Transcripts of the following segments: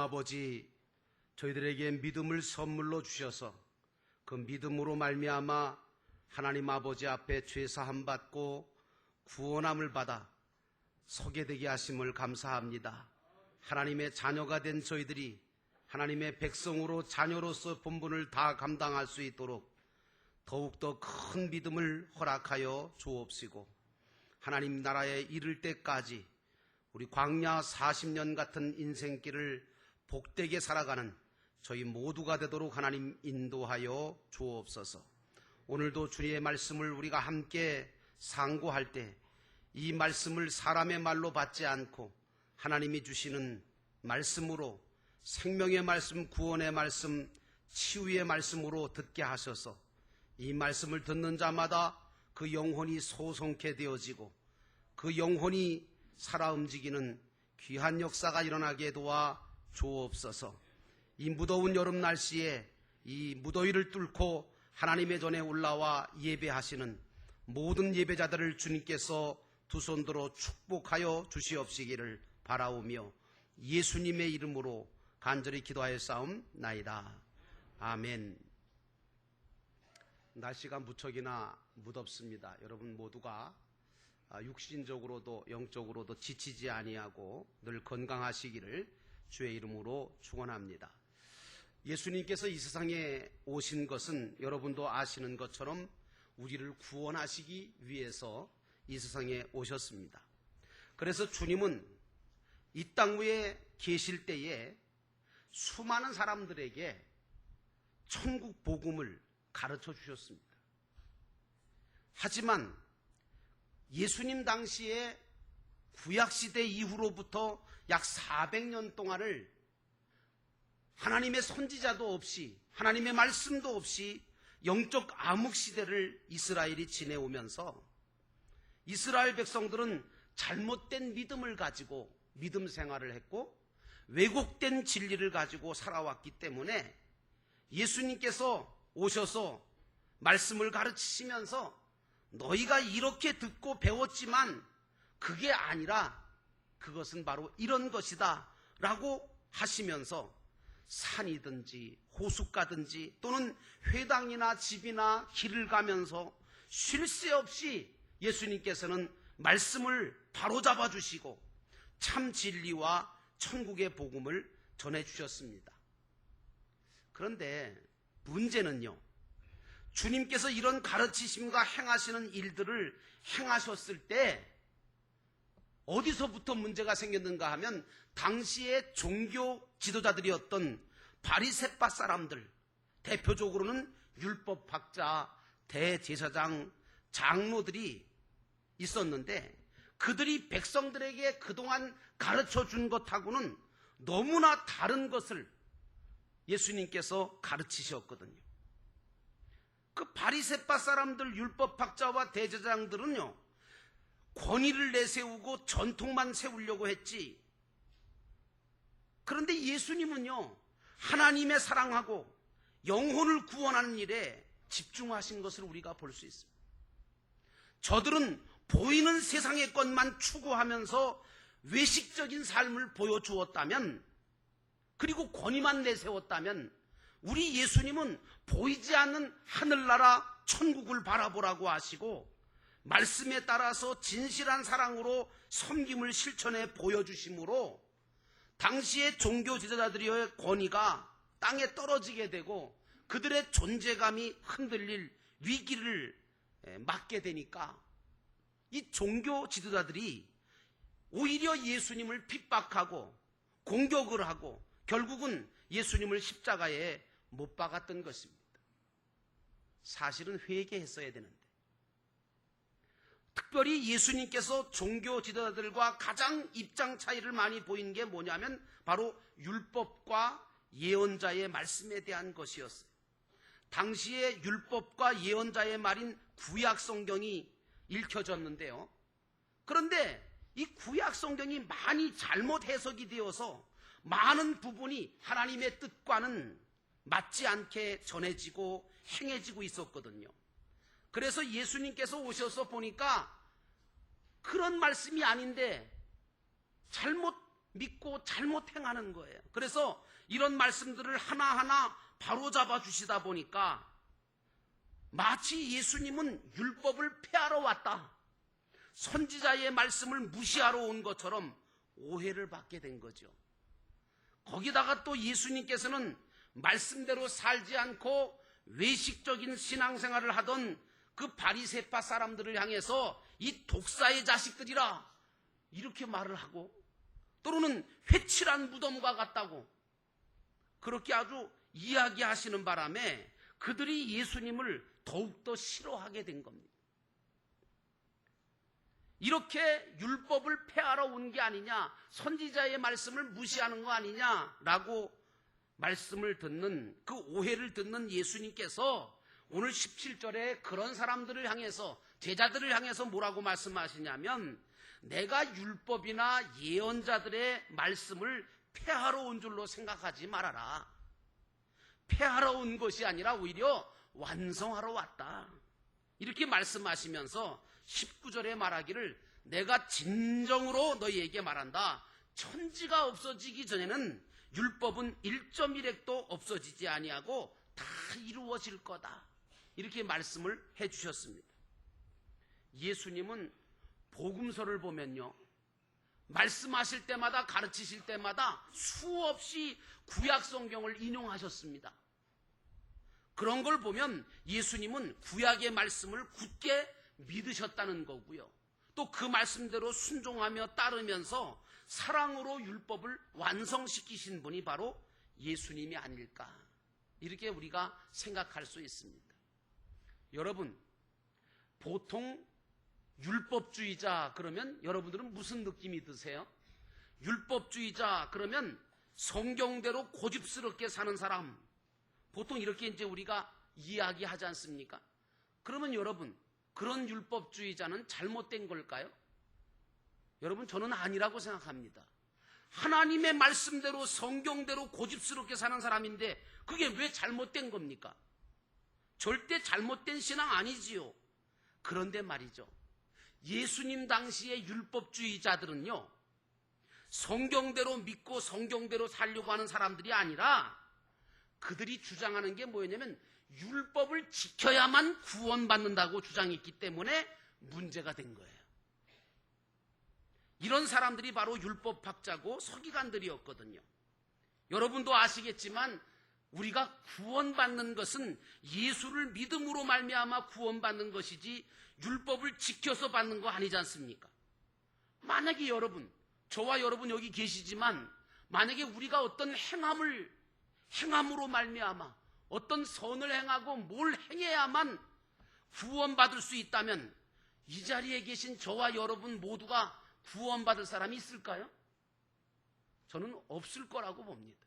아버지 저희들에게 믿음을 선물로 주셔서 그 믿음으로 말미암아 하나님 아버지 앞에 죄사함 받고 구원함을 받아 서게 되게 하심을 감사합니다. 하나님의 자녀가 된 저희들이 하나님의 백성으로 자녀로서 본분을 다 감당할 수 있도록 더욱더 큰 믿음을 허락하여 주옵시고 하나님 나라에 이를 때까지 우리 광야 40년 같은 인생길을 복되게 살아가는 저희 모두가 되도록 하나님 인도하여 주옵소서. 오늘도 주님의 말씀을 우리가 함께 상고할 때 이 말씀을 사람의 말로 받지 않고 하나님이 주시는 말씀으로 생명의 말씀, 구원의 말씀, 치유의 말씀으로 듣게 하셔서 이 말씀을 듣는 자마다 그 영혼이 소송케 되어지고 그 영혼이 살아 움직이는 귀한 역사가 일어나게 도와 주옵소서. 이 무더운 여름 날씨에 이 무더위를 뚫고 하나님의 전에 올라와 예배하시는 모든 예배자들을 주님께서 두 손들어 축복하여 주시옵시기를 바라오며 예수님의 이름으로 간절히 기도하여 싸움나이다. 아멘. 날씨가 무척이나 무덥습니다. 여러분 모두가 아, 육신적으로도 영적으로도 지치지 아니하고 늘 건강하시기를 주의 이름으로 축원합니다. 예수님께서 이 세상에 오신 것은 여러분도 아시는 것처럼 우리를 구원하시기 위해서 이 세상에 오셨습니다. 그래서 주님은 이 땅 위에 계실 때에 수많은 사람들에게 천국 복음을 가르쳐 주셨습니다. 하지만 예수님 당시에 구약시대 이후로부터 약 400년 동안을 하나님의 선지자도 없이 하나님의 말씀도 없이 영적 암흑 시대를 이스라엘이 지내오면서 이스라엘 백성들은 잘못된 믿음을 가지고 믿음 생활을 했고 왜곡된 진리를 가지고 살아왔기 때문에 예수님께서 오셔서 말씀을 가르치시면서 너희가 이렇게 듣고 배웠지만 그게 아니라 그것은 바로 이런 것이다 라고 하시면서 산이든지 호숫가든지 또는 회당이나 집이나 길을 가면서 쉴 새 없이 예수님께서는 말씀을 바로잡아 주시고 참 진리와 천국의 복음을 전해 주셨습니다. 그런데 문제는요. 주님께서 이런 가르치심과 행하시는 일들을 행하셨을 때 어디서부터 문제가 생겼는가 하면 당시의 종교 지도자들이었던 바리새파 사람들 대표적으로는 율법학자, 대제사장, 장로들이 있었는데 그들이 백성들에게 그동안 가르쳐 준 것하고는 너무나 다른 것을 예수님께서 가르치셨거든요. 그 바리새파 사람들 율법학자와 대제사장들은요. 권위를 내세우고 전통만 세우려고 했지. 그런데 예수님은요. 하나님의 사랑하고 영혼을 구원하는 일에 집중하신 것을 우리가 볼 수 있습니다. 저들은 보이는 세상의 것만 추구하면서 외식적인 삶을 보여주었다면 그리고 권위만 내세웠다면 우리 예수님은 보이지 않는 하늘나라 천국을 바라보라고 하시고 말씀에 따라서 진실한 사랑으로 섬김을 실천해 보여주심으로 당시의 종교 지도자들의 권위가 땅에 떨어지게 되고 그들의 존재감이 흔들릴 위기를 맞게 되니까 이 종교 지도자들이 오히려 예수님을 핍박하고 공격을 하고 결국은 예수님을 십자가에 못 박았던 것입니다. 사실은 회개했어야 되는데. 특별히 예수님께서 종교 지도자들과 가장 입장 차이를 많이 보인 게 뭐냐면 바로 율법과 예언자의 말씀에 대한 것이었어요. 당시에 율법과 예언자의 말인 구약 성경이 읽혀졌는데요. 그런데 이 구약 성경이 많이 잘못 해석이 되어서 많은 부분이 하나님의 뜻과는 맞지 않게 전해지고 행해지고 있었거든요. 그래서 예수님께서 오셔서 보니까 그런 말씀이 아닌데 잘못 믿고 잘못 행하는 거예요. 그래서 이런 말씀들을 하나하나 바로 잡아 주시다 보니까 마치 예수님은 율법을 폐하러 왔다. 선지자의 말씀을 무시하러 온 것처럼 오해를 받게 된 거죠. 거기다가 또 예수님께서는 말씀대로 살지 않고 외식적인 신앙생활을 하던 그 바리세파 사람들을 향해서 이 독사의 자식들이라 이렇게 말을 하고 또는 회칠한 무덤과 같다고 그렇게 아주 이야기하시는 바람에 그들이 예수님을 더욱더 싫어하게 된 겁니다. 이렇게 율법을 폐하러 온 게 아니냐, 선지자의 말씀을 무시하는 거 아니냐라고 말씀을 듣는 그 오해를 듣는 예수님께서 오늘 17절에 그런 사람들을 향해서 제자들을 향해서 뭐라고 말씀하시냐면 내가 율법이나 예언자들의 말씀을 폐하러 온 줄로 생각하지 말아라. 폐하러 온 것이 아니라 오히려 완성하러 왔다. 이렇게 말씀하시면서 19절에 말하기를 내가 진정으로 너희에게 말한다. 천지가 없어지기 전에는 율법은 1.1핵도 없어지지 아니하고 다 이루어질 거다. 이렇게 말씀을 해 주셨습니다. 예수님은 복음서를 보면요. 말씀하실 때마다 가르치실 때마다 수없이 구약 성경을 인용하셨습니다. 그런 걸 보면 예수님은 구약의 말씀을 굳게 믿으셨다는 거고요. 또 그 말씀대로 순종하며 따르면서 사랑으로 율법을 완성시키신 분이 바로 예수님이 아닐까. 이렇게 우리가 생각할 수 있습니다. 여러분, 보통 율법주의자 그러면 여러분들은 무슨 느낌이 드세요? 율법주의자 그러면 성경대로 고집스럽게 사는 사람. 보통 이렇게 이제 우리가 이야기하지 않습니까? 그러면 여러분, 그런 율법주의자는 잘못된 걸까요? 여러분, 저는 아니라고 생각합니다. 하나님의 말씀대로 성경대로 고집스럽게 사는 사람인데 그게 왜 잘못된 겁니까? 절대 잘못된 신앙 아니지요. 그런데 말이죠. 예수님 당시의 율법주의자들은요, 성경대로 믿고 성경대로 살려고 하는 사람들이 아니라 그들이 주장하는 게 뭐였냐면 율법을 지켜야만 구원받는다고 주장했기 때문에 문제가 된 거예요. 이런 사람들이 바로 율법학자고 서기관들이었거든요. 여러분도 아시겠지만 우리가 구원받는 것은 예수를 믿음으로 말미암아 구원받는 것이지 율법을 지켜서 받는 거 아니지 않습니까? 만약에 여러분, 저와 여러분 여기 계시지만 만약에 우리가 어떤 행함을 행함으로 말미암아 어떤 선을 행하고 뭘 행해야만 구원받을 수 있다면 이 자리에 계신 저와 여러분 모두가 구원받을 사람이 있을까요? 저는 없을 거라고 봅니다.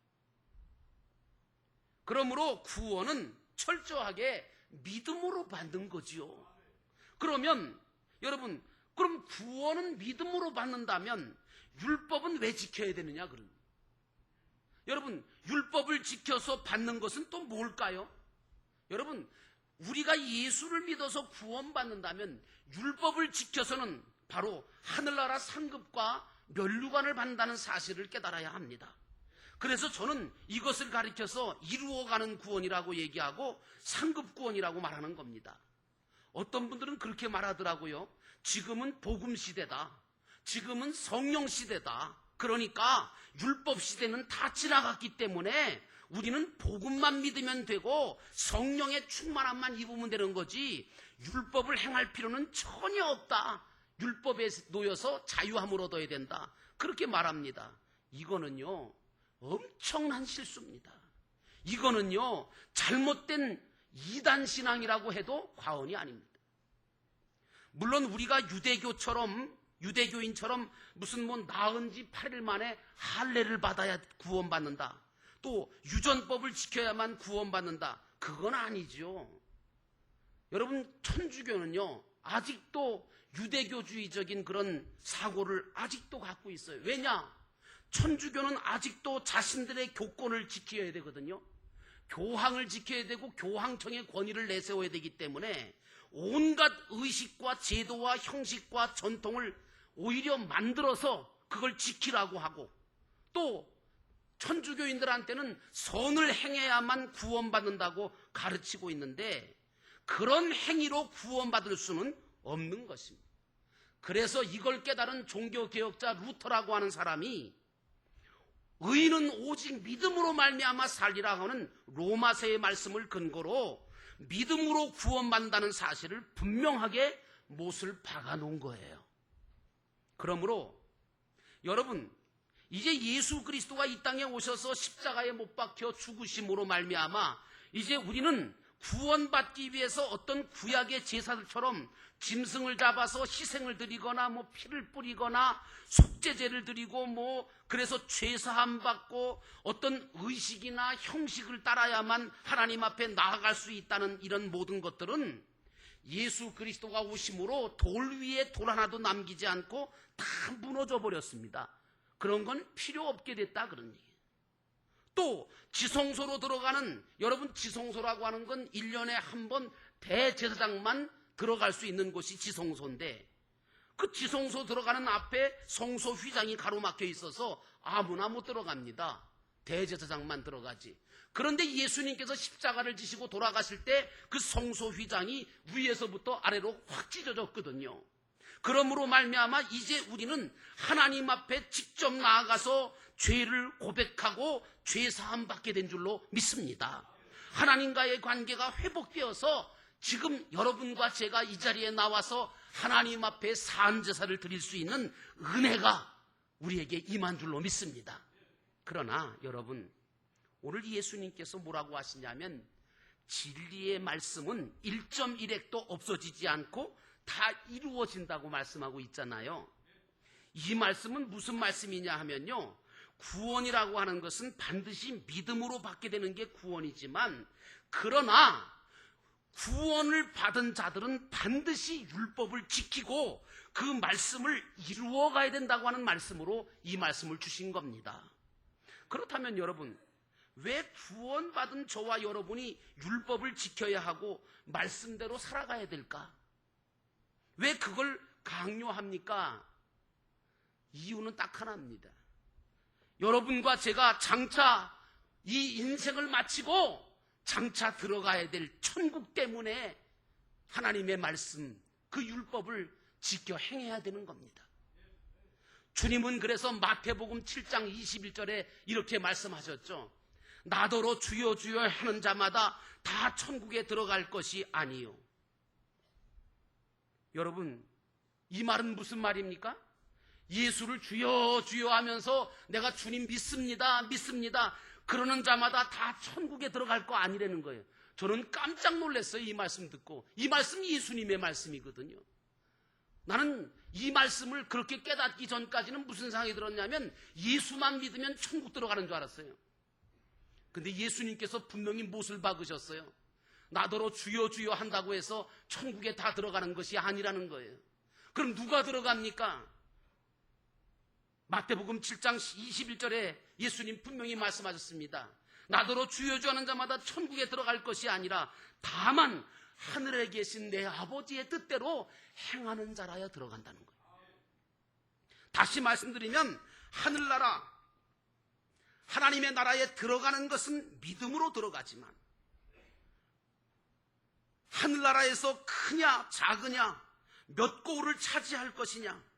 그러므로 구원은 철저하게 믿음으로 받는 거지요. 그러면 여러분, 그럼 구원은 믿음으로 받는다면 율법은 왜 지켜야 되느냐 그런. 여러분, 율법을 지켜서 받는 것은 또 뭘까요? 여러분, 우리가 예수를 믿어서 구원받는다면 율법을 지켜서는 바로 하늘나라 상급과 멸류관을 받는다는 사실을 깨달아야 합니다. 그래서 저는 이것을 가리켜서 이루어가는 구원이라고 얘기하고 상급 구원이라고 말하는 겁니다. 어떤 분들은 그렇게 말하더라고요. 지금은 복음 시대다. 지금은 성령 시대다. 그러니까 율법 시대는 다 지나갔기 때문에 우리는 복음만 믿으면 되고 성령의 충만함만 입으면 되는 거지 율법을 행할 필요는 전혀 없다. 율법에 놓여서 자유함을 얻어야 된다. 그렇게 말합니다. 이거는요, 엄청난 실수입니다. 이거는요, 잘못된 이단 신앙이라고 해도 과언이 아닙니다. 물론 우리가 유대교처럼 유대교인처럼 무슨 뭐 나은 지 8일 만에 할례를 받아야 구원받는다. 또 유전법을 지켜야만 구원받는다. 그건 아니죠. 여러분 천주교는요. 아직도 유대교주의적인 그런 사고를 아직도 갖고 있어요. 왜냐? 천주교는 아직도 자신들의 교권을 지켜야 되거든요. 교황을 지켜야 되고 교황청의 권위를 내세워야 되기 때문에 온갖 의식과 제도와 형식과 전통을 오히려 만들어서 그걸 지키라고 하고 또 천주교인들한테는 선을 행해야만 구원받는다고 가르치고 있는데 그런 행위로 구원받을 수는 없는 것입니다. 그래서 이걸 깨달은 종교개혁자 루터라고 하는 사람이 의인은 오직 믿음으로 말미암아 살리라 하는 로마서의 말씀을 근거로 믿음으로 구원받는다는 사실을 분명하게 못을 박아 놓은 거예요. 그러므로 여러분 이제 예수 그리스도가 이 땅에 오셔서 십자가에 못 박혀 죽으심으로 말미암아 이제 우리는 구원받기 위해서 어떤 구약의 제사들처럼 짐승을 잡아서 희생을 드리거나 뭐 피를 뿌리거나 속죄제를 드리고 뭐 그래서 죄사함 받고 어떤 의식이나 형식을 따라야만 하나님 앞에 나아갈 수 있다는 이런 모든 것들은 예수 그리스도가 오심으로 돌 위에 돌 하나도 남기지 않고 다 무너져 버렸습니다. 그런 건 필요 없게 됐다 그런 얘기예요. 또 지성소로 들어가는 여러분 지성소라고 하는 건 1년에 한 번 대제사장만 들어갈 수 있는 곳이 지성소인데 그 지성소 들어가는 앞에 성소 휘장이 가로막혀 있어서 아무나 못 들어갑니다. 대제사장만 들어가지. 그런데 예수님께서 십자가를 지시고 돌아가실 때 그 성소 휘장이 위에서부터 아래로 확 찢어졌거든요. 그러므로 말미암아 이제 우리는 하나님 앞에 직접 나아가서 죄를 고백하고 죄 사함 받게 된 줄로 믿습니다. 하나님과의 관계가 회복되어서 지금 여러분과 제가 이 자리에 나와서 하나님 앞에 산 제사를 드릴 수 있는 은혜가 우리에게 임한 줄로 믿습니다. 그러나 여러분 오늘 예수님께서 뭐라고 하시냐면 진리의 말씀은 1.1핵도 없어지지 않고 다 이루어진다고 말씀하고 있잖아요. 이 말씀은 무슨 말씀이냐 하면요. 구원이라고 하는 것은 반드시 믿음으로 받게 되는 게 구원이지만 그러나 구원을 받은 자들은 반드시 율법을 지키고 그 말씀을 이루어 가야 된다고 하는 말씀으로 이 말씀을 주신 겁니다. 그렇다면 여러분, 왜 구원받은 저와 여러분이 율법을 지켜야 하고 말씀대로 살아가야 될까? 왜 그걸 강요합니까? 이유는 딱 하나입니다. 여러분과 제가 장차 이 인생을 마치고 장차 들어가야 될 천국 때문에 하나님의 말씀, 그 율법을 지켜 행해야 되는 겁니다. 주님은 그래서 마태복음 7장 21절에 이렇게 말씀하셨죠. 나더러 주여 주여 하는 자마다 다 천국에 들어갈 것이 아니요. 여러분, 이 말은 무슨 말입니까? 예수를 주여 주여 하면서 내가 주님 믿습니다, 믿습니다. 그러는 자마다 다 천국에 들어갈 거 아니라는 거예요. 저는 깜짝 놀랐어요. 이 말씀 듣고. 이 말씀이 예수님의 말씀이거든요. 나는 이 말씀을 그렇게 깨닫기 전까지는 무슨 생각이 들었냐면 예수만 믿으면 천국 들어가는 줄 알았어요. 근데 예수님께서 분명히 못을 박으셨어요. 나더러 주여 주여 한다고 해서 천국에 다 들어가는 것이 아니라는 거예요. 그럼 누가 들어갑니까? 마태복음 7장 21절에 예수님 분명히 말씀하셨습니다. 나더러 주여 주여 하는 자마다 천국에 들어갈 것이 아니라 다만 하늘에 계신 내 아버지의 뜻대로 행하는 자라야 들어간다는 거예요. 다시 말씀드리면 하늘나라 하나님의 나라에 들어가는 것은 믿음으로 들어가지만 하늘나라에서 크냐 작으냐 몇 고울을 차지할 것이냐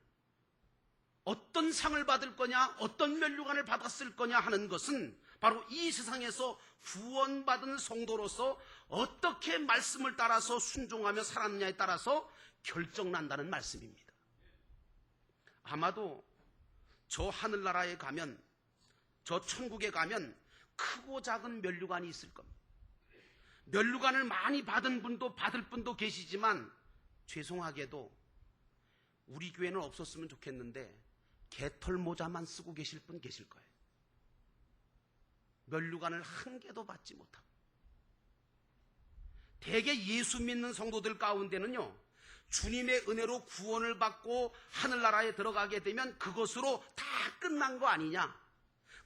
어떤 상을 받을 거냐 어떤 면류관을 받았을 거냐 하는 것은 바로 이 세상에서 구원받은 성도로서 어떻게 말씀을 따라서 순종하며 살았느냐에 따라서 결정난다는 말씀입니다. 아마도 저 하늘나라에 가면 저 천국에 가면 크고 작은 면류관이 있을 겁니다. 면류관을 많이 받은 분도 받을 분도 계시지만 죄송하게도 우리 교회는 없었으면 좋겠는데 개털 모자만 쓰고 계실 분 계실 거예요. 면류관을 한 개도 받지 못하고. 대개 예수 믿는 성도들 가운데는요, 주님의 은혜로 구원을 받고 하늘나라에 들어가게 되면 그것으로 다 끝난 거 아니냐?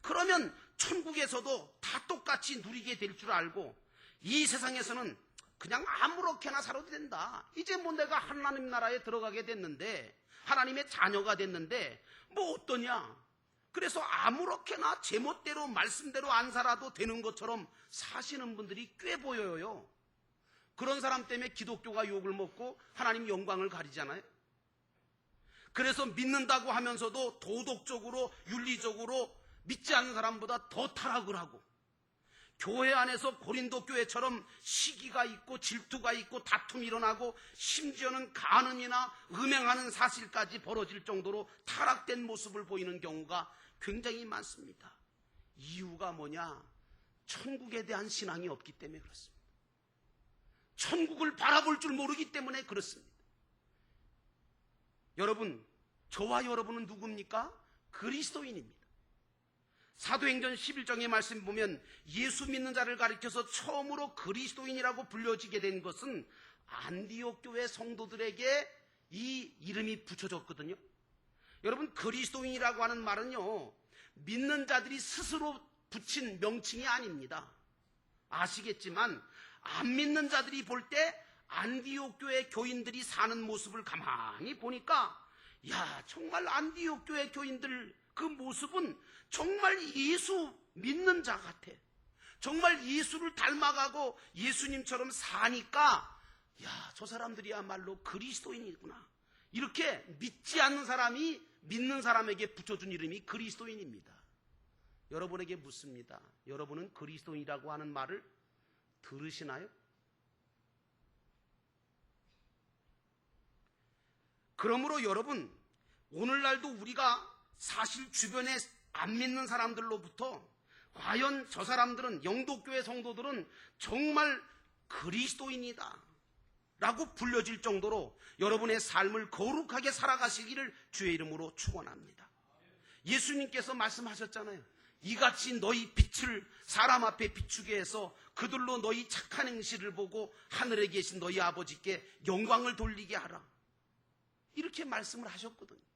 그러면 천국에서도 다 똑같이 누리게 될 줄 알고 이 세상에서는 그냥 아무렇게나 살아도 된다. 이제 뭐 내가 하나님 나라에 들어가게 됐는데 하나님의 자녀가 됐는데 뭐 어떠냐? 그래서 아무렇게나 제멋대로 말씀대로 안 살아도 되는 것처럼 사시는 분들이 꽤 보여요. 그런 사람 때문에 기독교가 욕을 먹고 하나님 영광을 가리잖아요. 그래서 믿는다고 하면서도 도덕적으로 윤리적으로 믿지 않는 사람보다 더 타락을 하고 교회 안에서 고린도 교회처럼 시기가 있고 질투가 있고 다툼이 일어나고 심지어는 간음이나 음행하는 사실까지 벌어질 정도로 타락된 모습을 보이는 경우가 굉장히 많습니다. 이유가 뭐냐? 천국에 대한 신앙이 없기 때문에 그렇습니다. 천국을 바라볼 줄 모르기 때문에 그렇습니다. 여러분, 저와 여러분은 누굽니까? 그리스도인입니다. 사도행전 11장의 말씀 보면 예수 믿는 자를 가리켜서 처음으로 그리스도인이라고 불려지게 된 것은 안디옥 교회 성도들에게 이 이름이 붙여졌거든요. 여러분 그리스도인이라고 하는 말은요. 믿는 자들이 스스로 붙인 명칭이 아닙니다. 아시겠지만 안 믿는 자들이 볼 때 안디옥 교회 교인들이 사는 모습을 가만히 보니까 야 정말 안디옥 교회 교인들 그 모습은 정말 예수 믿는 자 같아. 정말 예수를 닮아가고 예수님처럼 사니까 야 저 사람들이야말로 그리스도인이구나. 이렇게 믿지 않는 사람이 믿는 사람에게 붙여준 이름이 그리스도인입니다. 여러분에게 묻습니다. 여러분은 그리스도인이라고 하는 말을 들으시나요? 그러므로 여러분, 오늘날도 우리가 사실 주변에 안 믿는 사람들로부터 과연 저 사람들은 영도교회 성도들은 정말 그리스도인이다. 라고 불려질 정도로 여러분의 삶을 거룩하게 살아가시기를 주의 이름으로 축원합니다. 예수님께서 말씀하셨잖아요. 이같이 너희 빛을 사람 앞에 비추게 해서 그들로 너희 착한 행실을 보고 하늘에 계신 너희 아버지께 영광을 돌리게 하라. 이렇게 말씀을 하셨거든요.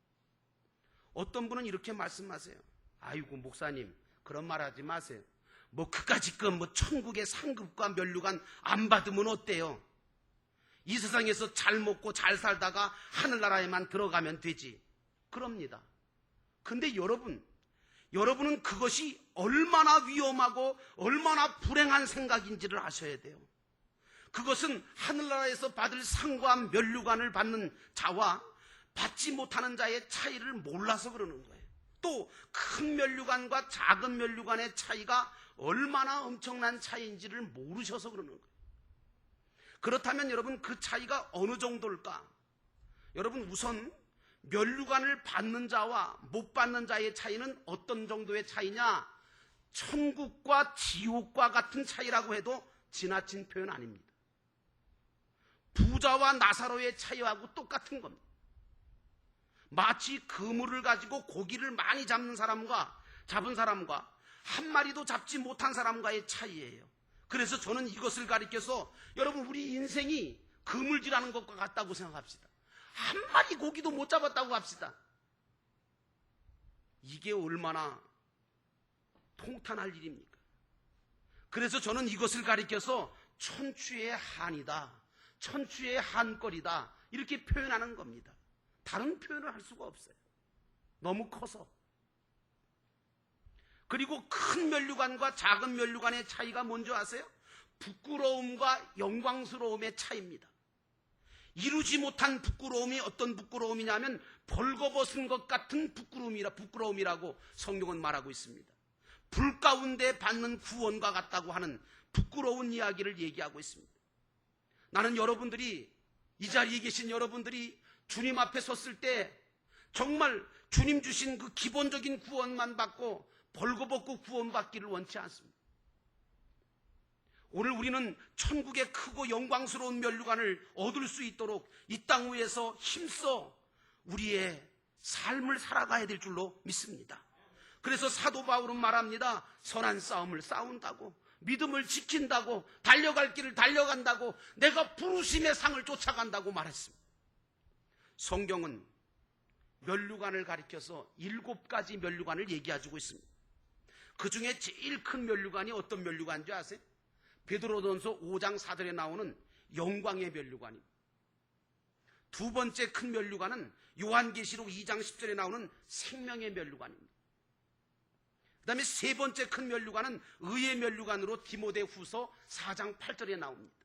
어떤 분은 이렇게 말씀하세요. 아이고 목사님 그런 말 하지 마세요. 뭐 그까짓 건뭐 천국의 상급과 면류관 안 받으면 어때요? 이 세상에서 잘 먹고 잘 살다가 하늘나라에만 들어가면 되지. 그럽니다. 근데 여러분, 여러분은 그것이 얼마나 위험하고 얼마나 불행한 생각인지를 아셔야 돼요. 그것은 하늘나라에서 받을 상과 면류관을 받는 자와 받지 못하는 자의 차이를 몰라서 그러는 거예요. 또 큰 면류관과 작은 면류관의 차이가 얼마나 엄청난 차이인지를 모르셔서 그러는 거예요. 그렇다면 여러분 그 차이가 어느 정도일까? 여러분 우선 면류관을 받는 자와 못 받는 자의 차이는 어떤 정도의 차이냐? 천국과 지옥과 같은 차이라고 해도 지나친 표현 아닙니다. 부자와 나사로의 차이하고 똑같은 겁니다. 마치 그물을 가지고 고기를 많이 잡는 사람과 잡은 사람과 한 마리도 잡지 못한 사람과의 차이예요. 그래서 저는 이것을 가리켜서 여러분 우리 인생이 그물질하는 것과 같다고 생각합시다. 한 마리 고기도 못 잡았다고 합시다. 이게 얼마나 통탄할 일입니까? 그래서 저는 이것을 가리켜서 천추의 한이다. 천추의 한거리다. 이렇게 표현하는 겁니다. 다른 표현을 할 수가 없어요. 너무 커서. 그리고 큰 면류관과 작은 면류관의 차이가 뭔지 아세요? 부끄러움과 영광스러움의 차이입니다. 이루지 못한 부끄러움이 어떤 부끄러움이냐면 벌거벗은 것 같은 부끄러움이라 부끄러움이라고 성경은 말하고 있습니다. 불 가운데 받는 구원과 같다고 하는 부끄러운 이야기를 얘기하고 있습니다. 나는 여러분들이 이 자리에 계신 여러분들이 주님 앞에 섰을 때 정말 주님 주신 그 기본적인 구원만 받고 벌거벗고 구원받기를 원치 않습니다. 오늘 우리는 천국의 크고 영광스러운 멸류관을 얻을 수 있도록 이 땅 위에서 힘써 우리의 삶을 살아가야 될 줄로 믿습니다. 그래서 사도 바울은 말합니다. 선한 싸움을 싸운다고, 믿음을 지킨다고, 달려갈 길을 달려간다고, 내가 부르심의 상을 쫓아간다고 말했습니다. 성경은 멸류관을 가리켜서 일곱 가지 멸류관을 얘기해주고 있습니다. 그 중에 제일 큰 멸류관이 어떤 멸류관인지 아세요? 베드로전서 5장 4절에 나오는 영광의 멸류관입니다. 두 번째 큰 멸류관은 요한계시록 2장 10절에 나오는 생명의 멸류관입니다. 그 다음에 세 번째 큰 면류관은 의의 면류관으로 디모데 후서 4장 8절에 나옵니다.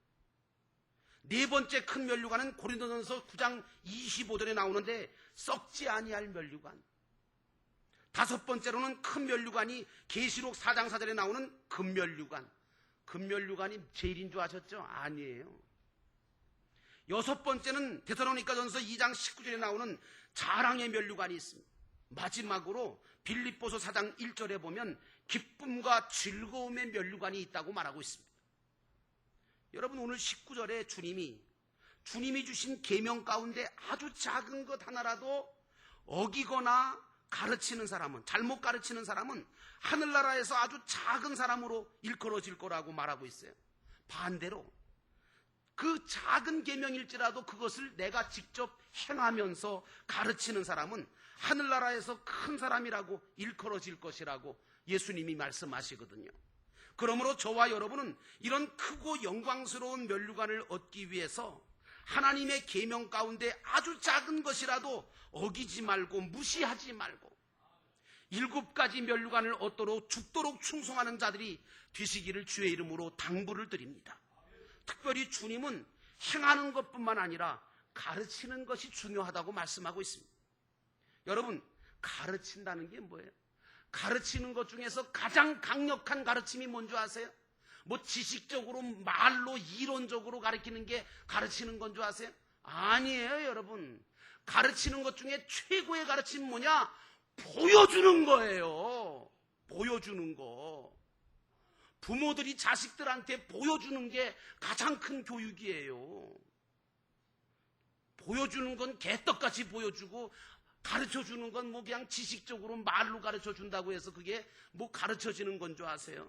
네 번째 큰 면류관은 고린도전서 9장 25절에 나오는데 썩지 아니할 면류관. 다섯 번째로는 큰 면류관이 계시록 4장 4절에 나오는 금면류관. 금면류관이 제일인 줄 아셨죠? 아니에요. 여섯 번째는 데살로니가전서 2장 19절에 나오는 자랑의 면류관이 있습니다. 마지막으로 빌립보서 4장 1절에 보면 기쁨과 즐거움의 면류관이 있다고 말하고 있습니다. 여러분 오늘 19절에 주님이 주님이 주신 계명 가운데 아주 작은 것 하나라도 어기거나 가르치는 사람은 잘못 가르치는 사람은 하늘나라에서 아주 작은 사람으로 일컬어질 거라고 말하고 있어요. 반대로 그 작은 계명일지라도 그것을 내가 직접 행하면서 가르치는 사람은 하늘나라에서 큰 사람이라고 일컬어질 것이라고 예수님이 말씀하시거든요. 그러므로 저와 여러분은 이런 크고 영광스러운 면류관을 얻기 위해서 하나님의 계명 가운데 아주 작은 것이라도 어기지 말고 무시하지 말고 일곱 가지 면류관을 얻도록 죽도록 충성하는 자들이 되시기를 주의 이름으로 당부를 드립니다. 특별히 주님은 행하는 것뿐만 아니라 가르치는 것이 중요하다고 말씀하고 있습니다. 여러분, 가르친다는 게 뭐예요? 가르치는 것 중에서 가장 강력한 가르침이 뭔지 아세요? 뭐 지식적으로 말로 이론적으로 가르치는 게 가르치는 건 줄 아세요? 아니에요, 여러분. 가르치는 것 중에 최고의 가르침이 뭐냐? 보여주는 거예요. 보여주는 거. 부모들이 자식들한테 보여주는 게 가장 큰 교육이에요. 보여주는 건 개떡같이 보여주고 가르쳐 주는 건 뭐 그냥 지식적으로 말로 가르쳐 준다고 해서 그게 뭐 가르쳐 지는 건 줄 아세요?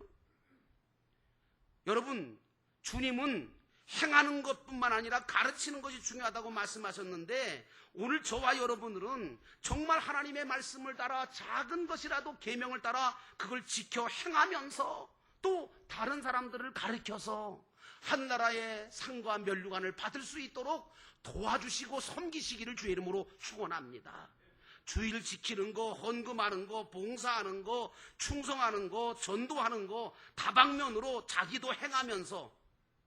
여러분, 주님은 행하는 것뿐만 아니라 가르치는 것이 중요하다고 말씀하셨는데 오늘 저와 여러분들은 정말 하나님의 말씀을 따라 작은 것이라도 계명을 따라 그걸 지켜 행하면서 또 다른 사람들을 가르쳐서 한나라의 상과 면류관을 받을 수 있도록 도와주시고 섬기시기를 주의 이름으로 축원합니다. 주일 지키는 거, 헌금하는 거, 봉사하는 거, 충성하는 거, 전도하는 거 다방면으로 자기도 행하면서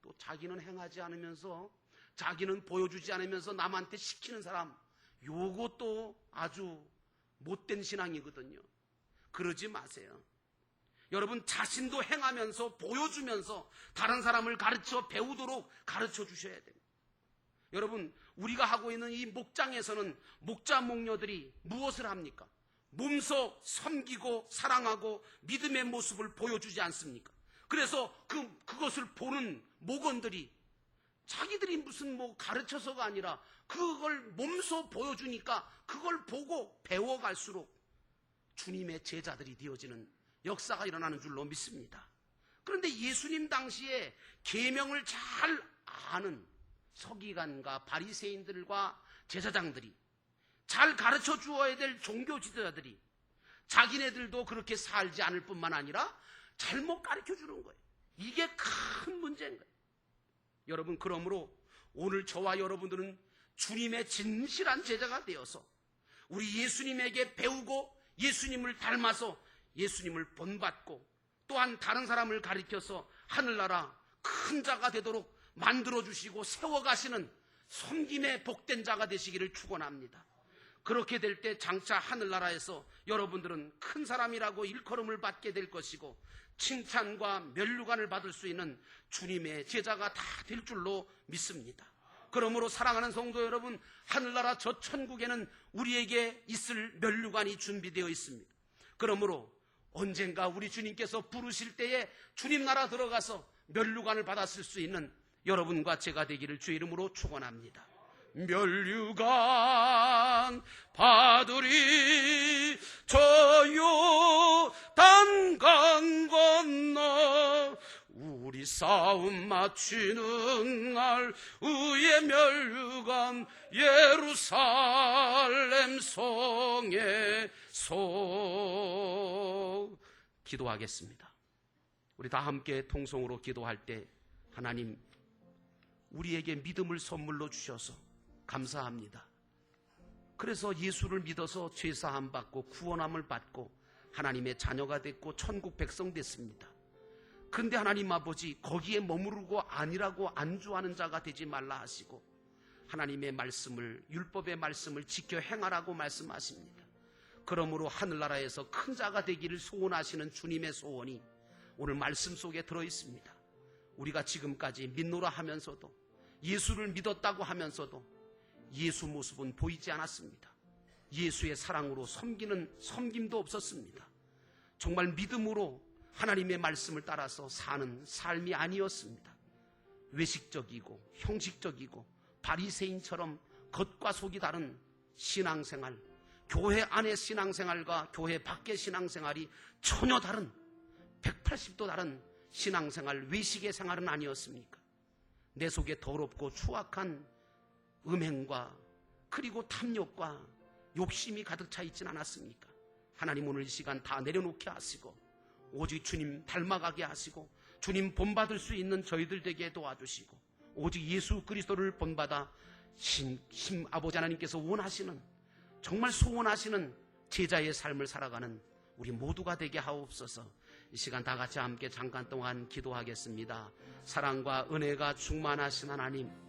또 자기는 행하지 않으면서 자기는 보여주지 않으면서 남한테 시키는 사람 요것도 아주 못된 신앙이거든요. 그러지 마세요. 여러분 자신도 행하면서 보여주면서 다른 사람을 가르쳐 배우도록 가르쳐 주셔야 됩니다. 여러분 우리가 하고 있는 이 목장에서는 목자 목녀들이 무엇을 합니까? 몸소 섬기고 사랑하고 믿음의 모습을 보여주지 않습니까? 그래서 그 그것을 보는 목원들이 자기들이 무슨 뭐 가르쳐서가 아니라 그걸 몸소 보여주니까 그걸 보고 배워갈수록 주님의 제자들이 되어지는 역사가 일어나는 줄로 믿습니다. 그런데 예수님 당시에 계명을 잘 아는 서기관과 바리새인들과 제사장들이 잘 가르쳐 주어야 될 종교 지도자들이 자기네들도 그렇게 살지 않을 뿐만 아니라 잘못 가르쳐 주는 거예요. 이게 큰 문제인 거예요. 여러분 그러므로 오늘 저와 여러분들은 주님의 진실한 제자가 되어서 우리 예수님에게 배우고 예수님을 닮아서 예수님을 본받고 또한 다른 사람을 가리켜서 하늘나라 큰 자가 되도록 만들어 주시고 세워 가시는 섬김의 복된 자가 되시기를 축원합니다. 그렇게 될 때 장차 하늘나라에서 여러분들은 큰 사람이라고 일컬음을 받게 될 것이고 칭찬과 면류관을 받을 수 있는 주님의 제자가 다 될 줄로 믿습니다. 그러므로 사랑하는 성도 여러분, 하늘나라 저 천국에는 우리에게 있을 면류관이 준비되어 있습니다. 그러므로 언젠가 우리 주님께서 부르실 때에 주님 나라 들어가서 면류관을 받았을 수 있는 여러분과 제가 되기를 주의 이름으로 축원합니다. 면류관 받으리 저요 단 강 건너 우리 싸움 마치는 날 의의 멸류관 예루살렘 성에 속 기도하겠습니다. 우리 다 함께 통성으로 기도할 때 하나님 우리에게 믿음을 선물로 주셔서 감사합니다. 그래서 예수를 믿어서 죄사함 받고 구원함을 받고 하나님의 자녀가 됐고 천국 백성 됐습니다. 근데 하나님 아버지 거기에 머무르고 아니라고 안주하는 자가 되지 말라 하시고 하나님의 말씀을 율법의 말씀을 지켜 행하라고 말씀하십니다. 그러므로 하늘나라에서 큰 자가 되기를 소원하시는 주님의 소원이 오늘 말씀 속에 들어 있습니다. 우리가 지금까지 믿노라 하면서도 예수를 믿었다고 하면서도 예수 모습은 보이지 않았습니다. 예수의 사랑으로 섬기는 섬김도 없었습니다. 정말 믿음으로 하나님의 말씀을 따라서 사는 삶이 아니었습니다. 외식적이고 형식적이고 바리새인처럼 겉과 속이 다른 신앙생활, 교회 안의 신앙생활과 교회 밖의 신앙생활이 전혀 다른 180도 다른 신앙생활, 외식의 생활은 아니었습니까? 내 속에 더럽고 추악한 음행과 그리고 탐욕과 욕심이 가득 차 있진 않았습니까? 하나님 오늘 이 시간 다 내려놓게 하시고 오직 주님 닮아가게 하시고 주님 본받을 수 있는 저희들 되게 도와주시고 오직 예수 그리스도를 본받아 신, 신 아버지 하나님께서 원하시는 정말 소원하시는 제자의 삶을 살아가는 우리 모두가 되게 하옵소서. 이 시간 다 같이 함께 잠깐 동안 기도하겠습니다. 사랑과 은혜가 충만하신 하나님,